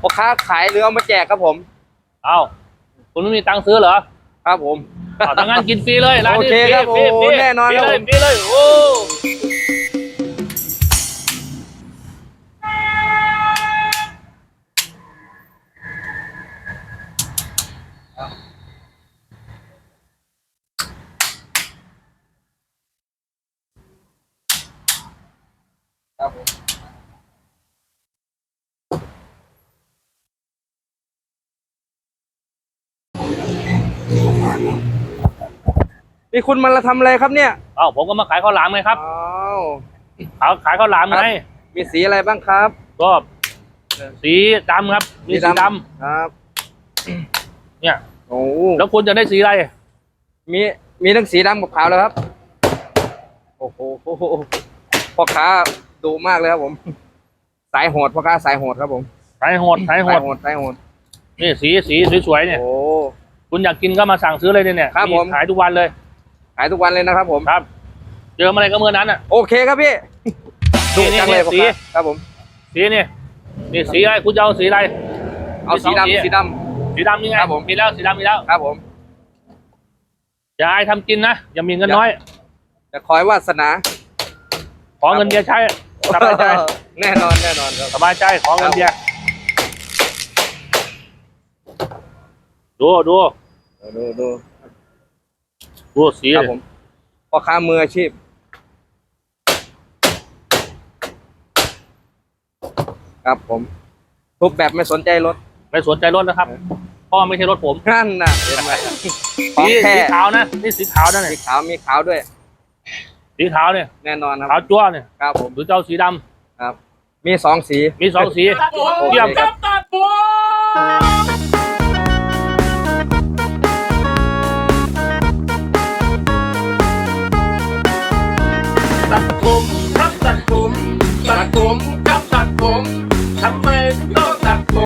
พ่อค้าขายหรือเอามาแจกครับผม เอ้าคุณไม่มีตังค์ซื้อเหรอครับผม เอาถ้างั้นกินฟรีเลยร้านนี้โอเคครับฟรีโอ้ฟรีแน่นอนฟรีครับเลยผม ฟรีเลยโอ้ นี่คุณมาทำอะไรครับเนี่ยเอ้าผมก็มาขายข้าวหลามไงครับอ้าวขายขายข้าวหลามครัไงบมีสีอะไรบ้างครับก็สีดำครับ มีสีดครับำเนี่ยโอ้แล้วคุณจะได้สีอะไร มีมีทั้งสีดำกับขาวแล้วครับ โอ้โหพ่อค้าดุมากเลยครับผม สายโหดพ่อค้าสายโหดครับผมสายโหดสายโหสายดโหดสายโหดนี่สีสีสวยๆเนี่ยโอ้คุณอยากกินก็มาสั่งซื้อเลยเนี่ยครับผมขายทุกวันเลย ขายทุกวันเลยนะครับผม ครับ เจอเมื่อไหรก็เมื่อนั้นอะ โอเคครับพี่ดุนี่จังเลยพ่อสีค้าครับผม สีนี่นี่สีอะไรคุณจะเอาสีอะไร เอามีสสีองสีดำสีดสีดำนี่ไงครับผมมีแล้วสีดำมีแล้วำครับผมอย่าอายทำกินนะอย่ามีเงินน้อยจะคอยวาสนาขอเงินเบียร์ใช้สบายใจแน่นอนแน่นอนครับสบายใจขอเงินเบียร์ดูดูดู ดูดูสีครับผมพ่อค้ามืออาชีพ ครับผม ทุกแบบไม่สนใจรถ ไม่สนใจรถนะครับเพราะว่าไม่ใช่รถผมนั่นน่ะเห็นไหมของสีแท้สีขาวนะนี่สีขาวนะสีเนี่ยขาวมีขาวด้วย สีขาวเนี่ยแน่นอนคขารัวบ จั่วเนี่ยครับผม หรือจะเอาสีดำครับมีสองสี มีสองสีโอเคเยี่ยมครับ ตัดผม ตัดผมครับตัดผมทำไม